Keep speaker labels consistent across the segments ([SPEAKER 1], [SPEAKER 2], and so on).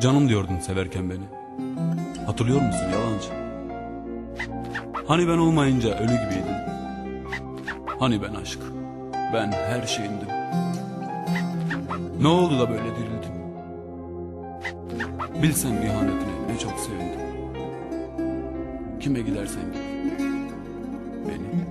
[SPEAKER 1] Canım diyordun severken beni. Hatırlıyor musun yalancı? Hani ben olmayınca ölü gibiydin. Hani ben aşk, ben her şeyindim. Ne oldu da böyle dirildin? Bilsem ihanetine ne çok sevindim. Kime gidersen git. Beni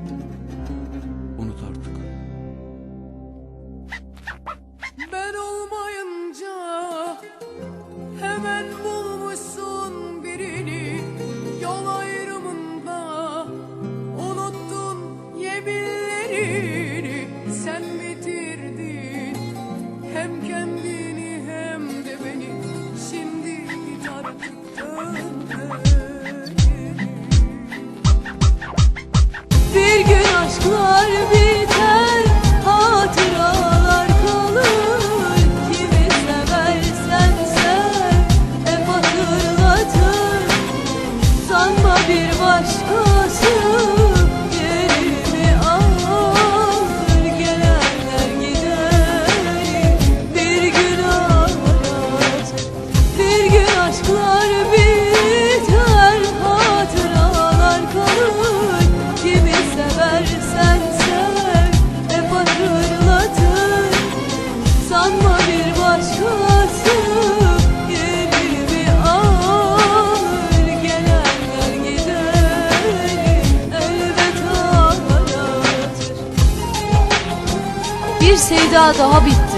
[SPEAKER 2] Bir
[SPEAKER 3] sevda daha bitti.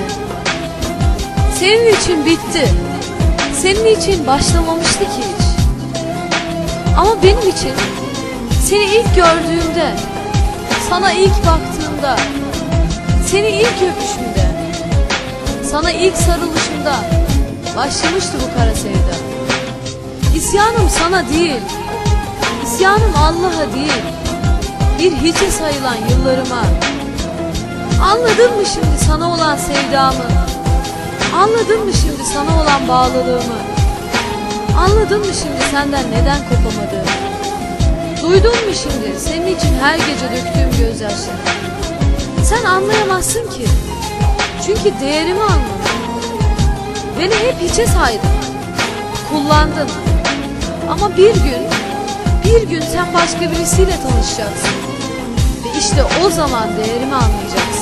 [SPEAKER 3] Senin için bitti. Senin için başlamamıştı ki hiç. Ama benim için seni ilk gördüğümde, sana ilk baktığımda, seni ilk öpüşümde, sana ilk sarılışımda başlamıştı bu kara sevda. İsyanım sana değil, isyanım Allah'a değil, bir hiçe sayılan yıllarıma, Anladın mı şimdi sana olan sevdamı? Anladın mı şimdi sana olan bağlılığımı? Anladın mı şimdi senden neden kopamadığımı? Duydun mu şimdi senin için her gece döktüğüm gözyaşları? Sen anlayamazsın ki. Çünkü değerimi anladın. Beni hep hiçe saydın. Kullandın. Ama bir gün, bir gün sen başka birisiyle tanışacaksın. Ve işte o zaman değerimi anlayacaksın.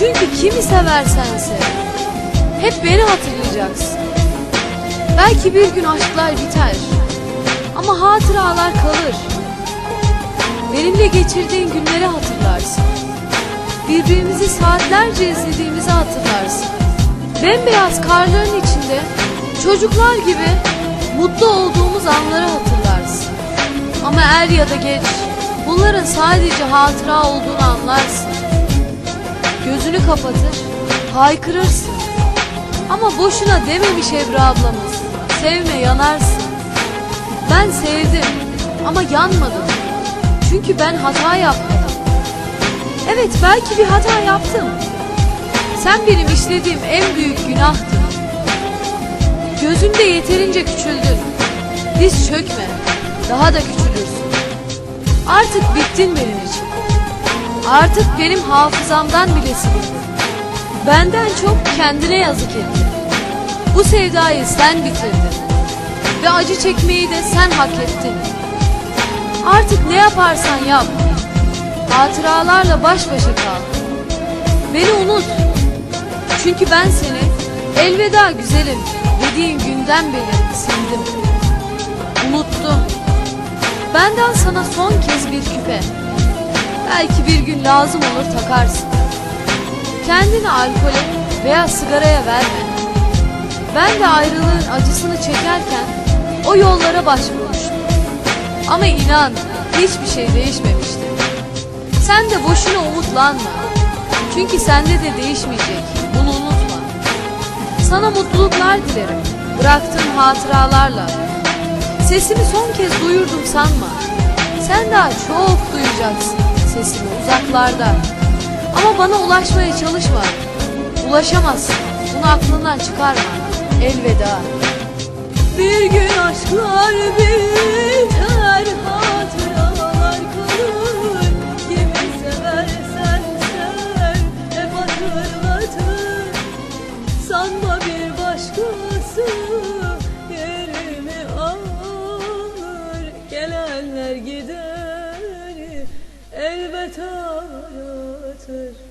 [SPEAKER 3] Çünkü kimi seversen sev. Hep beni hatırlayacaksın. Belki bir gün aşklar biter. Ama hatıralar kalır. Benimle geçirdiğin günleri hatırlarsın. Birbirimizi saatlerce izlediğimizi hatırlarsın. Bembeyaz karların içinde çocuklar gibi mutlu olduğumuz anları hatırlarsın. Ama er ya da geç bunların sadece hatıra olduğunu anlarsın. Gözünü kapatır, haykırırsın. Ama boşuna dememiş Ebru ablamız. Sevme yanarsın. Ben sevdim ama yanmadım. Çünkü ben hata yapmadım. Evet belki bir hata yaptım. Sen benim işlediğim en büyük günahtın. Gözümde yeterince küçüldün. Diz çökme. Daha da küçülürsün. Artık bittin benim için. Artık benim hafızamdan bile silindin. Benden çok kendine yazık ettin. Bu sevdayı sen bitirdin. Ve acı çekmeyi de sen hak ettin. Artık ne yaparsan yap. Hatıralarla baş başa kal. Beni unut. Çünkü ben seni elveda güzelim dediğin günden beri sildim. Unuttum. Benden sana son kez bir küpe. Belki bir gün lazım olur takarsın. Kendini alkole veya sigaraya verme. Ben de ayrılığın acısını çekerken o yollara başvurmuştum. Ama inan hiçbir şey değişmemişti. Sen de boşuna umutlanma. Çünkü sende de değişmeyecek. Bunu unutma. Sana mutluluklar dilerim. Bıraktığım hatıralarla. Sesimi son kez duyurdum sanma. Sen daha çok duyacaksın sesimi uzaklarda. Ama bana ulaşmaya çalışma. Ulaşamazsın. Bunu aklından çıkarma. Elveda.
[SPEAKER 2] Bir gün aşklar biter,
[SPEAKER 3] Elbet aratır